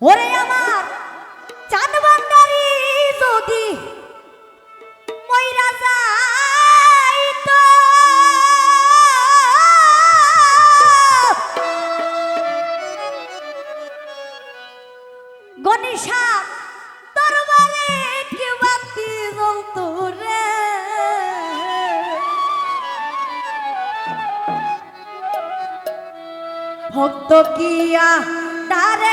ওরে আমার, চাঁদ বাঙ্গারি যদি ময়রা যাইতো। গণেশা, দরবারে কি বাতি জ্বলতো রে। ভক্ত কিয়া তারে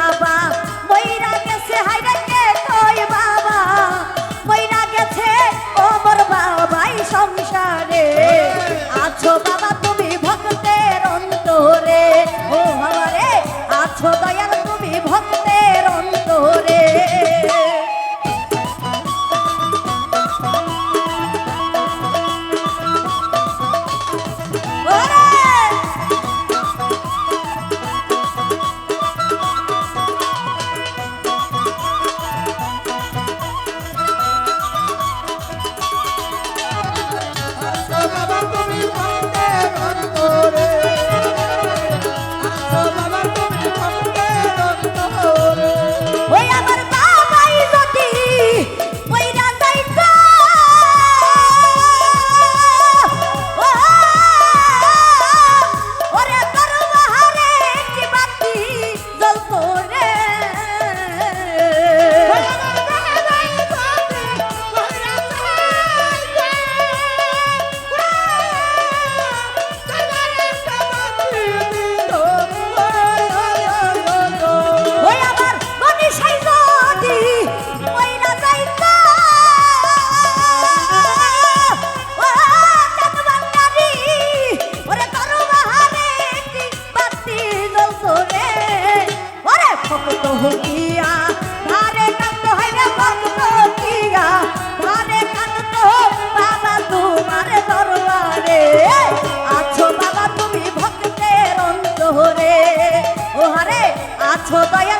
তোরে ওরে ভক্ত হইয়া, ধারে কান্ত হইবে ভক্ত হইয়া, ধারে কান্ত বাবা তোমার দরবারে। আছো বাবা তুমি ভক্তের অন্তরে ও হারে আছো দয়া